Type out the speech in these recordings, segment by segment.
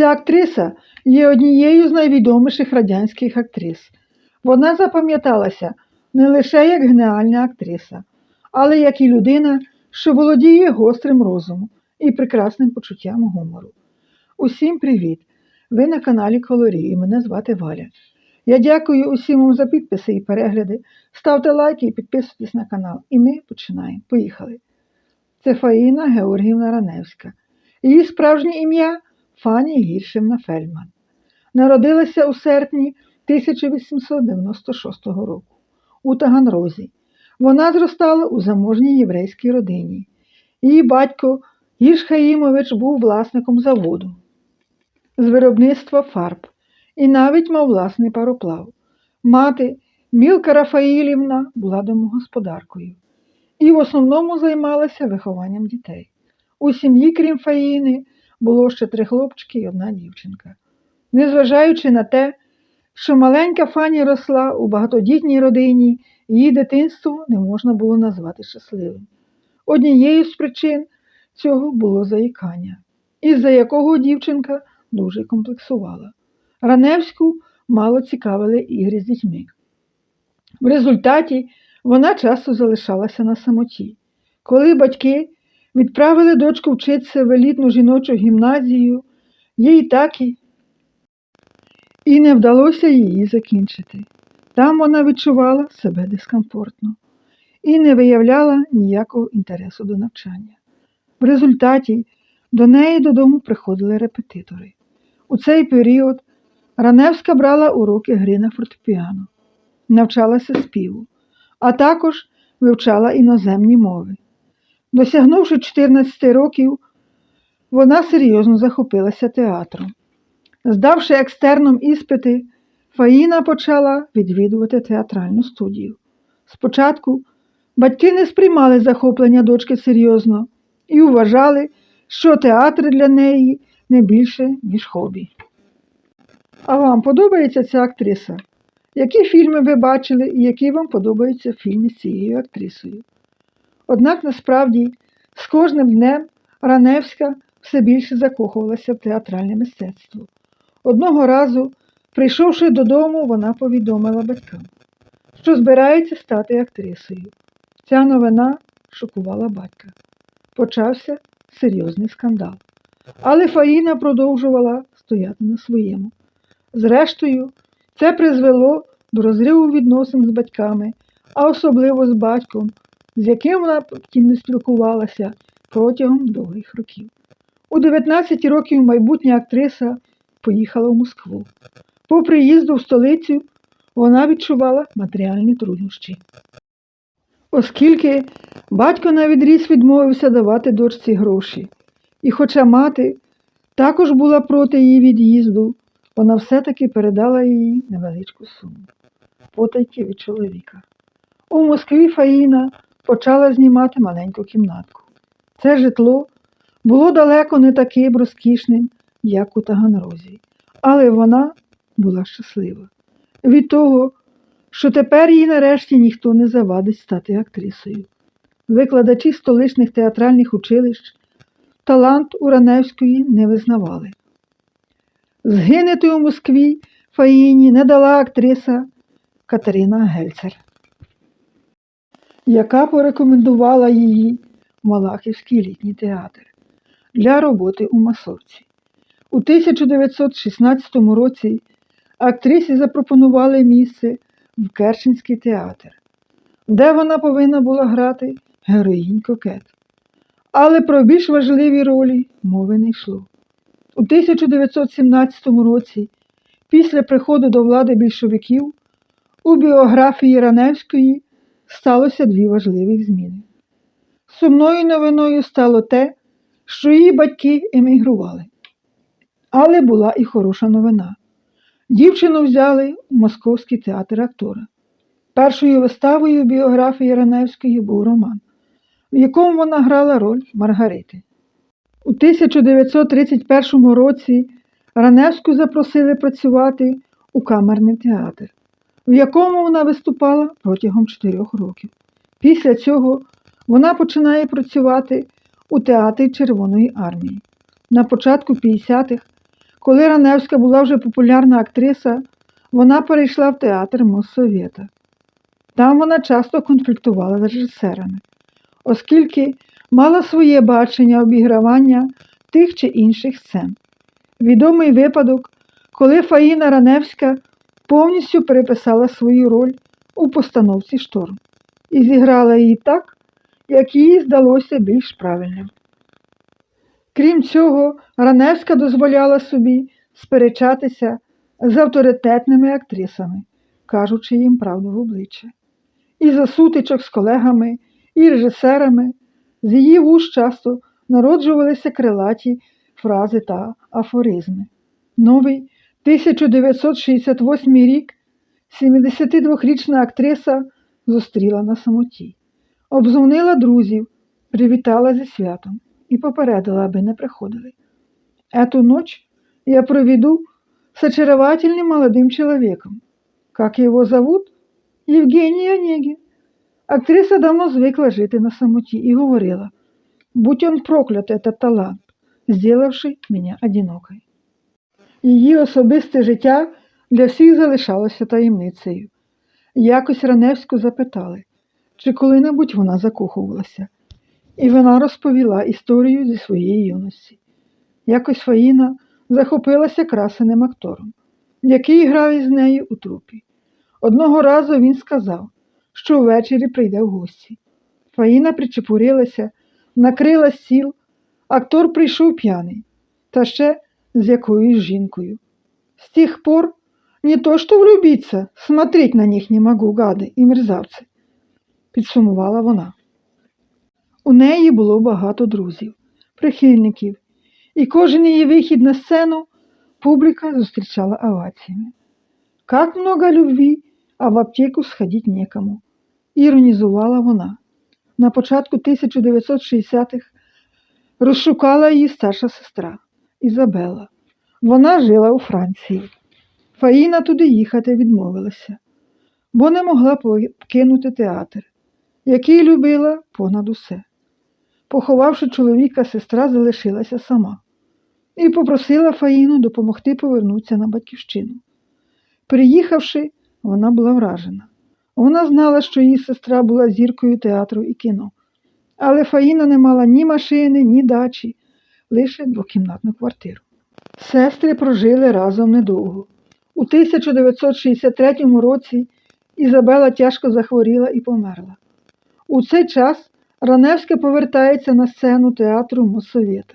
Ця актриса є однією з найвідоміших радянських актрис. Вона запам'яталася не лише як геніальна актриса, але як і людина, що володіє гострим розумом і прекрасним почуттям гумору. Усім привіт! Ви на каналі Колорі і мене звати Валя. Я дякую усім вам за підписи і перегляди. Ставте лайки і підписуйтесь на канал. І ми починаємо. Поїхали. Це Фаїна Георгіївна Раневська. Її справжнє ім'я Фані Гіршевна Фельдман. Народилася у серпні 1896 року у Таганрозі. Вона зростала у заможній єврейській родині. Її батько Гіш Хаїмович був власником заводу з виробництва фарб і навіть мав власний пароплав. Мати Мілка Рафаїлівна була домогосподаркою і в основному займалася вихованням дітей. У сім'ї, крім Фаїни, було ще три хлопчики і одна дівчинка. Незважаючи на те, що маленька Фані росла у багатодітній родині, її дитинство не можна було назвати щасливим. Однією з причин цього було заїкання, із-за якого дівчинка дуже комплексувала. Раневську мало цікавили ігри з дітьми. В результаті вона часто залишалася на самоті. Коли батьки відправили дочку вчитися в елітну жіночу гімназію, їй так і, і не вдалося її закінчити. Там вона відчувала себе дискомфортно і не виявляла ніякого інтересу до навчання. В результаті до неї додому приходили репетитори. У цей період Раневська брала уроки гри на фортепіано, навчалася співу, а також вивчала іноземні мови. Досягнувши 14 років, вона серйозно захопилася театром. Здавши екстерном іспити, Фаїна почала відвідувати театральну студію. Спочатку батьки не сприймали захоплення дочки серйозно і вважали, що театр для неї не більше, ніж хобі. А вам подобається ця актриса? Які фільми ви бачили і які вам подобаються фільми з цією актрисою? Однак насправді з кожним днем Раневська все більше закохувалася в театральне мистецтво. Одного разу, прийшовши додому, вона повідомила батькам, що збирається стати актрисою. Ця новина шокувала батька. Почався серйозний скандал. Але Фаїна продовжувала стояти на своєму. Зрештою, це призвело до розриву відносин з батьками, а особливо з батьком, з яким вона потім не спілкувалася протягом довгих років. У 19 років майбутня актриса поїхала в Москву. По приїзду в столицю вона відчувала матеріальні труднощі. Оскільки батько на відріз відмовився давати дочці гроші, і хоча мати також була проти її від'їзду, вона все-таки передала їй невеличку суму потайки від чоловіка. У Москві Фаїна почала знімати маленьку кімнатку. Це житло було далеко не таким розкішним, як у Таганрозі, але вона була щаслива від того, що тепер їй нарешті ніхто не завадить стати актрисою. Викладачі столичних театральних училищ талант Ураневської не визнавали. Згинути у Москві Фаїні не дала актриса Катерина Гельцер, яка порекомендувала її в Малахівський літній театр для роботи у масовці. У 1916 році актрисі запропонували місце в Керченський театр, де вона повинна була грати героїнь кокет. Але про більш важливі ролі мови не йшло. У 1917 році, після приходу до влади більшовиків, у біографії Раневської сталося дві важливі зміни. Сумною новиною стало те, що її батьки емігрували. Але була і хороша новина. Дівчину взяли у Московський театр актора. Першою виставою біографії Раневської був роман, в якому вона грала роль Маргарити. У 1931 році Раневську запросили працювати у камерний театр, в якому вона виступала протягом чотирьох років. Після цього вона починає працювати у театрі Червоної армії. На початку 50-х, Коли Раневська була вже популярна актриса, вона перейшла в театр Моссовєта. Там вона часто конфліктувала з режисерами, оскільки мала своє бачення обігравання тих чи інших сцен. Відомий випадок, коли Фаїна Раневська повністю переписала свою роль у постановці шторм і зіграла її так, як їй здалося більш правильним. Крім цього, Раневська дозволяла собі сперечатися з авторитетними актрисами, кажучи їм правду в обличчя. І за сутичок з колегами, і режисерами з її вуст часто народжувалися крилаті фрази та афоризми. Новий 1968 рік 72-річна актриса зустріла на самоті, обзвонила друзів, привітала зі святом і попередила, аби не приходили. Эту ночь я проведу с очаровательным молодым человеком. Как его зовут? Євгеній Онегін. Актриса давно звикла жити на самоті і говорила, будь он проклят этот талант, сделавший мене одинокой. Її особисте життя для всіх залишалося таємницею. Якось Раневську запитали, чи коли-небудь вона закохувалася, і вона розповіла історію зі своєї юності. Якось Фаїна захопилася красеним актором, який грав із нею у трупі. Одного разу він сказав, що ввечері прийде в гості. Фаїна причепурилася, накрила стіл, актор прийшов п'яний, та ще з якоюсь жінкою. З тих пор не то что влюбиться, смотреть на них не могу, гади і мерзавці, підсумувала вона. У неї було багато друзів, прихильників, і кожен її вихід на сцену публіка зустрічала оваціями. Как много любви, а в аптеку сходить некому, іронізувала вона. На початку 1960-х розшукала її старша сестра Ізабела. Вона жила у Франції. Фаїна туди їхати відмовилася, бо не могла покинути театр, який любила понад усе. Поховавши чоловіка, сестра залишилася сама і попросила Фаїну допомогти повернутися на батьківщину. Приїхавши, вона була вражена. Вона знала, що її сестра була зіркою театру і кіно, але Фаїна не мала ні машини, ні дачі, лише двокімнатну квартиру. Сестри прожили разом недовго. У 1963 році Ізабела тяжко захворіла і померла. У цей час Раневська повертається на сцену театру Моссовєта,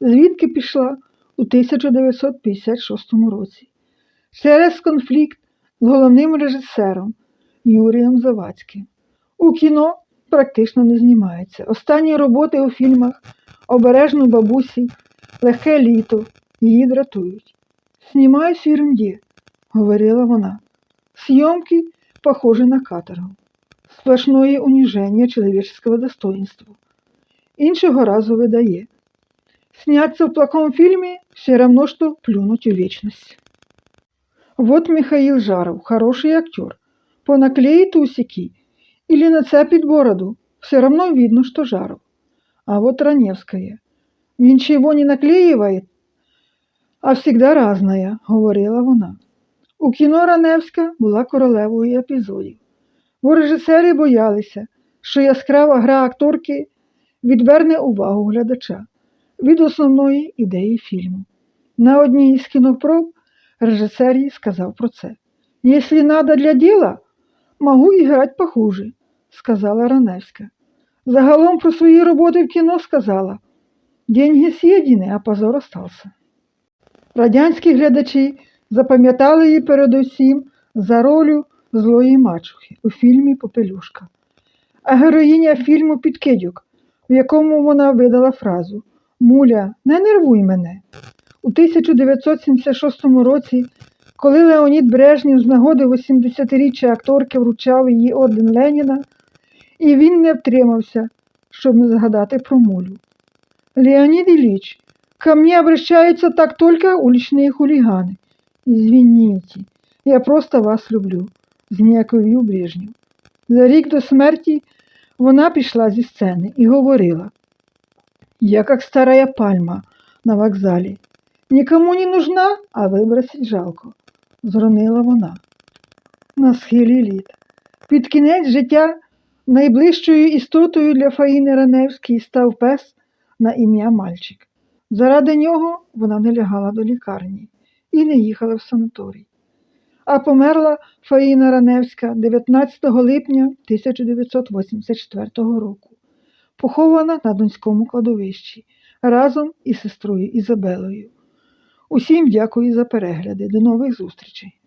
звідки пішла у 1956 році через конфлікт з головним режисером Юрієм Завадським. У кіно практично не знімається. Останні роботи у фільмах Обережно бабусі, Легке літо її дратують. Знімаюсь в ерунді, говорила вона. Съемки похожи на каторгу. Сплошное унижение человеческого достоинства. Іншого разу видає. Сняться в плохом фильме все равно, что плюнуть в вечность. Вот Михаил Жаров, хороший актер. Понаклеит усики или нацепит бороду, все равно видно, что Жаров. А вот Раневская. Ничего не наклеивает, а всегда разная, говорила вона. У кіно Раневська була королевою епізодів, бо режисери боялися, що яскрава гра акторки відверне увагу глядача від основної ідеї фільму. На одній із кінопроб режисер їй сказав про це. «Якщо надо для діла, можу іграти похуже, сказала Раневська. Загалом про свої роботи в кіно сказала Деньги з'їдені, а позор остався. Радянські глядачі запам'ятали її передусім за ролю злої мачухи у фільмі Попелюшка, а героїня фільму Підкидюк, в якому вона видала фразу Муля, не нервуй мене. У 1976 році, коли Леонід Брежнєв з нагоди 80-річчя акторки вручав її орден Леніна, і він не втримався, щоб не згадати про мулю. Леонид Ильич, ко мне обращаются так только уличные хулиганы. Извините, я просто вас люблю, зніяковів Брежнєв. За рік до смерті вона пішла зі сцени і говорила, я як старая пальма на вокзалі. Нікому не нужна, а вибросить жалко, зронила вона. На схилі літ. Під кінець життя найближчою істотою для Фаїни Раневської став пес на ім'я Мальчик. Заради нього вона не лягала до лікарні і не їхала в санаторій. А померла Фаїна Раневська 19 липня 1984 року, похована на Донському кладовищі разом із сестрою Ізабелою. Усім дякую за перегляди. До нових зустрічей!